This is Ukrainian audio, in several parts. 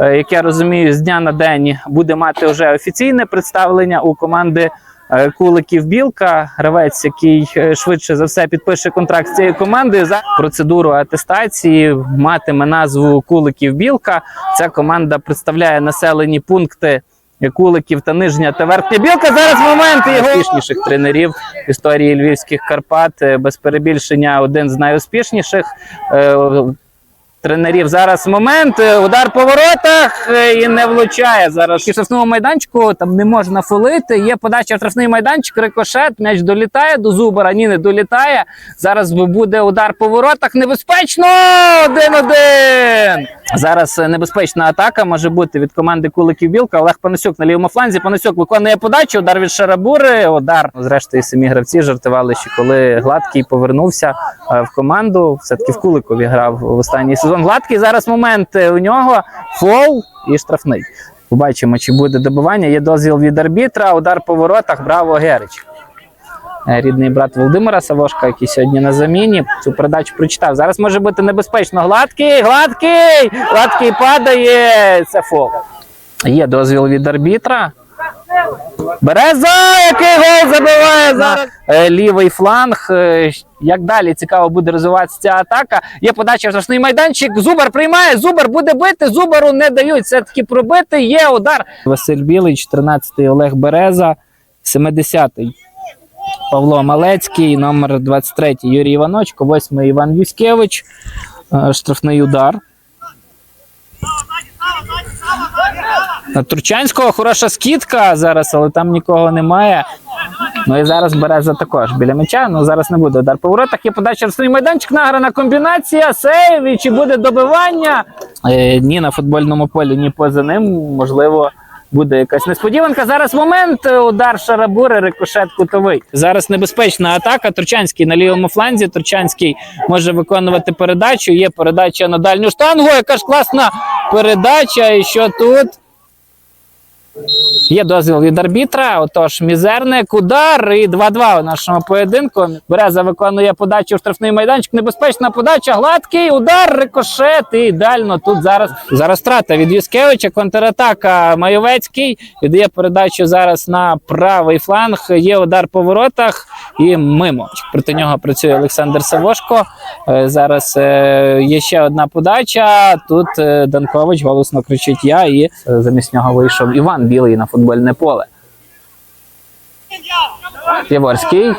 е, як я розумію, з дня на день буде мати вже офіційне представлення у команди. е, Куликів Білка, гравець, який е, швидше за все підпише контракт з цією командою. За процедуру атестації матиме назву Куликів Білка. Ця команда представляє населені пункти Куликів та Нижня та Верхня Білка. Зараз момент його успішніших тренерів в історії Львівських Карпат. Без перебільшення один з найуспішніших. Тренерів зараз момент, е, удар по воротах е, і не влучає зараз. І в штрафному майданчику там не можна фолити. Є подача в штрафний майданчик, рикошет, м'яч долітає до зубара. Ні, не долітає. Зараз буде удар по воротах. Небезпечно! Один-один. Зараз е, небезпечна атака може бути від команди Куликів Білка. Олег Панасюк на лівому фланзі. Панасюк виконує подачу. Удар від Шарабури. Удар. Зрештою, самі гравці жартували, що коли гладкий повернувся в команду, все таки в Куликові грав в останній. Гладкий зараз момент е, у нього фол і штрафний. Побачимо, чи буде добивання. Є дозвіл від арбітра. Удар по воротах. Браво, Герич. Е, Рідний брат Володимира Савошка, який сьогодні на заміні, цю передачу прочитав. Зараз може бути небезпечно. Гладкий, гладкий, гладкий падає. Це фол. Є дозвіл від арбітра. Береза, який гол забиває зараз. Е, Лівий фланг. Е, Як далі цікаво буде розвиватися ця атака. Є подача в штрафний майданчик. Зубар приймає. Зубар буде бити. Зубару не дають. Все таки пробити. Є удар. Василь Білий, 14-й Олег Береза, 70-й Павло Малецький, номер 23 Юрій Іваночко, 8-й Іван Юськевич. Е, Штрафний удар. На Турчанського хороша скидка зараз, але там нікого немає. Ну і зараз Береза також біля м'яча. Ну зараз не буде удар по воротах. Є подача в свій майданчик, награна комбінація, сейв, і чи буде добивання? Е, ні на футбольному полі, ні поза ним. Можливо, буде якась несподіванка. Зараз момент. е, Удар Шарабури, рикошет кутовий. Зараз небезпечна атака. Турчанський на лівому фланзі. Турчанський може виконувати передачу. Є передача на дальню штангу. Яка ж класна передача. І що тут? Є дозвіл від арбітра. Отож, мізерник, удар і 2-2 у нашому поєдинку. Береза виконує подачу в штрафний майданчик. Небезпечна подача, гладкий удар, рикошет. І ідеально тут зараз зараз страта від Юскевича. Контратака Майовецький. Віддає передачу зараз на правий фланг. Є удар по воротах і мимо. Проти нього працює Олександр Савошко. Е, Зараз е, є ще одна подача. Тут е, Данкович голосно кричить я, і замість нього вийшов Іван Білий на футбольне поле. Яворський.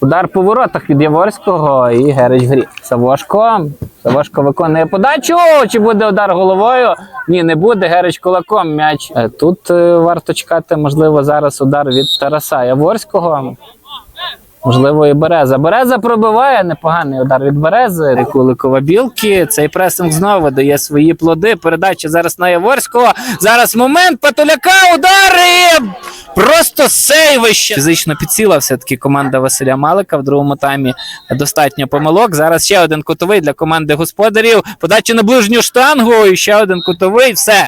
Удар по воротах від Яворського і Герич в грі. Савошко. Савошко виконує подачу. Чи буде удар головою? Ні, не буде. Герич кулаком м'яч. Е, Тут е, варто чекати, можливо, зараз удар від Тараса Яворського. Можливо, і Береза. Береза пробиває непоганий удар від Берези. Куликова білки. Цей пресинг знову дає свої плоди. Передача зараз на Яворського. Зараз момент Патуляка. Удари! Просто сейвище. Фізично підсіла все-таки команда Василя Малика в другому таймі. Достатньо помилок. Зараз ще один кутовий для команди господарів. Подача на ближню штангу. І ще один кутовий. Все.